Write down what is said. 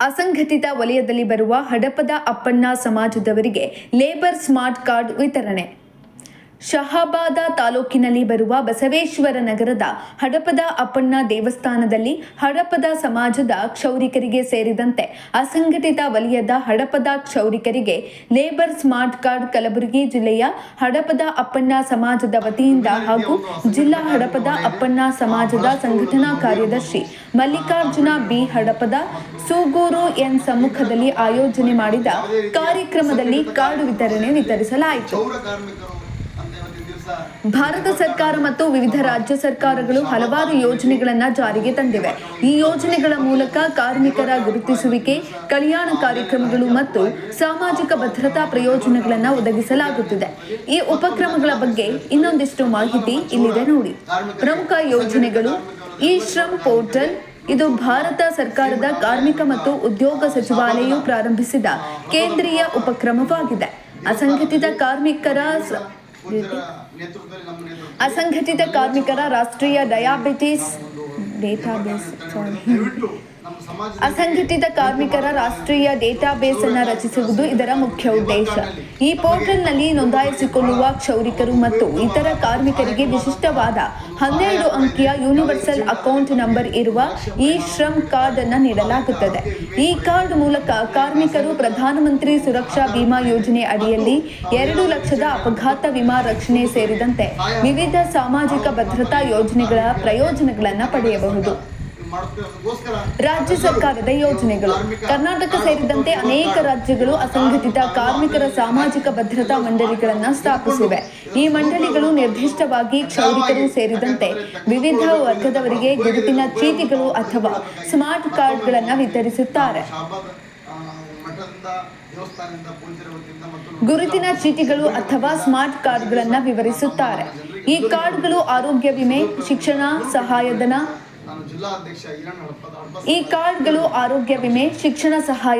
ಅಸಂಘಟಿತ ವಲಯದಲ್ಲಿ ಬರುವ ಹಡಪದ ಅಪ್ಪಣ್ಣ ಸಮಾಜದವರಿಗೆ ಲೇಬರ್ ಸ್ಮಾರ್ಟ್ ಕಾರ್ಡ್ ವಿತರಣೆ. ಶಹಾಬಾದ ತಾಲೂಕಿನಲ್ಲಿ ಬರುವ ಬಸವೇಶ್ವರ ನಗರದ ಹಡಪದ ಅಪ್ಪಣ್ಣ ದೇವಸ್ಥಾನದಲ್ಲಿ ಹಡಪದ ಸಮಾಜದ ಕ್ಷೌರಿಕರಿಗೆ ಸೇರಿದಂತೆ ಅಸಂಘಟಿತ ವಲಯದ ಹಡಪದ ಕ್ಷೌರಿಕರಿಗೆ ಲೇಬರ್ ಸ್ಮಾರ್ಟ್ ಕಾರ್ಡ್ ಕಲಬುರಗಿ ಜಿಲ್ಲೆಯ ಹಡಪದ ಅಪ್ಪಣ್ಣ ಸಮಾಜದ ವತಿಯಿಂದ ಹಾಗೂ ಜಿಲ್ಲಾ ಹಡಪದ ಅಪ್ಪಣ್ಣ ಸಮಾಜದ ಸಂಘಟನಾ ಕಾರ್ಯದರ್ಶಿ ಮಲ್ಲಿಕಾರ್ಜುನ ಬಿ ಹಡಪದ ಸೂಗೂರು ಎನ್ ಸಮ್ಮುಖದಲ್ಲಿ ಆಯೋಜನೆ ಮಾಡಿದ ಕಾರ್ಯಕ್ರಮದಲ್ಲಿ ಕಾರ್ಡ್ ವಿತರಣೆ ವಿತರಿಸಲಾಯಿತು. ಭಾರತ ಸರ್ಕಾರ ಮತ್ತು ವಿವಿಧ ರಾಜ್ಯ ಸರ್ಕಾರಗಳು ಹಲವಾರು ಯೋಜನೆಗಳನ್ನ ಜಾರಿಗೆ ತಂದಿವೆ. ಈ ಯೋಜನೆಗಳ ಮೂಲಕ ಕಾರ್ಮಿಕರ ಗುರುತಿಸುವಿಕೆ, ಕಲ್ಯಾಣ ಕಾರ್ಯಕ್ರಮಗಳು ಮತ್ತು ಸಾಮಾಜಿಕ ಭದ್ರತಾ ಪ್ರಯೋಜನಗಳನ್ನು ಒದಗಿಸಲಾಗುತ್ತಿದೆ. ಈ ಉಪಕ್ರಮಗಳ ಬಗ್ಗೆ ಇನ್ನೊಂದಿಷ್ಟು ಮಾಹಿತಿ ಇಲ್ಲಿದೆ ನೋಡಿ. ಪ್ರಮುಖ ಯೋಜನೆಗಳು ಈ ಶ್ರಮ್ ಪೋರ್ಟಲ್, ಇದು ಭಾರತ ಸರ್ಕಾರದ ಕಾರ್ಮಿಕ ಮತ್ತು ಉದ್ಯೋಗ ಸಚಿವಾಲಯವು ಪ್ರಾರಂಭಿಸಿದ ಕೇಂದ್ರೀಯ ಉಪಕ್ರಮವಾಗಿದೆ. ಅಸಂಘಟಿತ ಕಾರ್ಮಿಕರ ಅಸಂಘಟಿತ ಕಾರ್ಮಿಕರ ರಾಷ್ಟ್ರೀಯ ಡಯಾಬಿಟಿಸ್ ಡೇಟಾಬೇಸ್ ಸಾರಿ ಅಸಂಘಟಿತ ಕಾರ್ಮಿಕರ ರಾಷ್ಟ್ರೀಯ ಡೇಟಾಬೇಸ್ ಅನ್ನು ರಚಿಸುವುದು ಇದರ ಮುಖ್ಯ ಉದ್ದೇಶ. ಈ ಪೋರ್ಟಲ್ನಲ್ಲಿ ನೋಂದಾಯಿಸಿಕೊಳ್ಳುವ ಕ್ಷೌರಿಕರು ಮತ್ತು ಇತರ ಕಾರ್ಮಿಕರಿಗೆ ವಿಶಿಷ್ಟವಾದ ಹನ್ನೆರಡು ಅಂಕಿಯ ಯೂನಿವರ್ಸಲ್ ಅಕೌಂಟ್ ನಂಬರ್ ಇರುವ ಈ ಶ್ರಮ್ ಕಾರ್ಡ್ ಅನ್ನು ನೀಡಲಾಗುತ್ತದೆ. ಈ ಕಾರ್ಡ್ ಮೂಲಕ ಕಾರ್ಮಿಕರು ಪ್ರಧಾನಮಂತ್ರಿ ಸುರಕ್ಷಾ ಬಿಮಾ ಯೋಜನೆ ಅಡಿಯಲ್ಲಿ ಎರಡು ಲಕ್ಷದ ಅಪಘಾತ ವಿಮಾ ರಕ್ಷಣೆ ಸೇರಿದಂತೆ ವಿವಿಧ ಸಾಮಾಜಿಕ ಭದ್ರತಾ ಯೋಜನೆಗಳ ಪ್ರಯೋಜನಗಳನ್ನು ಪಡೆಯಬಹುದು. ರಾಜ್ಯ ಸರ್ಕಾರದ ಯೋಜನೆಗಳು. ಕರ್ನಾಟಕ ಸೇರಿದಂತೆ ಅನೇಕ ರಾಜ್ಯಗಳು ಅಸಂಘಟಿತ ಕಾರ್ಮಿಕರ ಸಾಮಾಜಿಕ ಭದ್ರತಾ ಮಂಡಳಿಗಳನ್ನು ಸ್ಥಾಪಿಸಿವೆ. ಈ ಮಂಡಳಿಗಳು ನಿರ್ದಿಷ್ಟವಾಗಿ ಕ್ಷೌರಿಕರು ಸೇರಿದಂತೆ ವಿವಿಧ ವರ್ಗದವರಿಗೆ ಗುರುತಿನ ಚೀಟಿಗಳು ಅಥವಾ ಸ್ಮಾರ್ಟ್ ಕಾರ್ಡ್ಗಳನ್ನು ವಿತರಿಸುತ್ತಾರೆ. ಗುರುತಿನ ಚೀಟಿಗಳು ಅಥವಾ ಸ್ಮಾರ್ಟ್ ಕಾರ್ಡ್ಗಳನ್ನು ವಿವರಿಸುತ್ತಾರೆ. ಈ ಕಾರ್ಡ್ಗಳು ಆರೋಗ್ಯ ವಿಮೆ ಶಿಕ್ಷಣ ಸಹಾಯಧನ ಈ ಕಾರ್ಡ್ಗಳು ಆರೋಗ್ಯ ವಿಮೆ ಶಿಕ್ಷಣ ಸಹಾಯ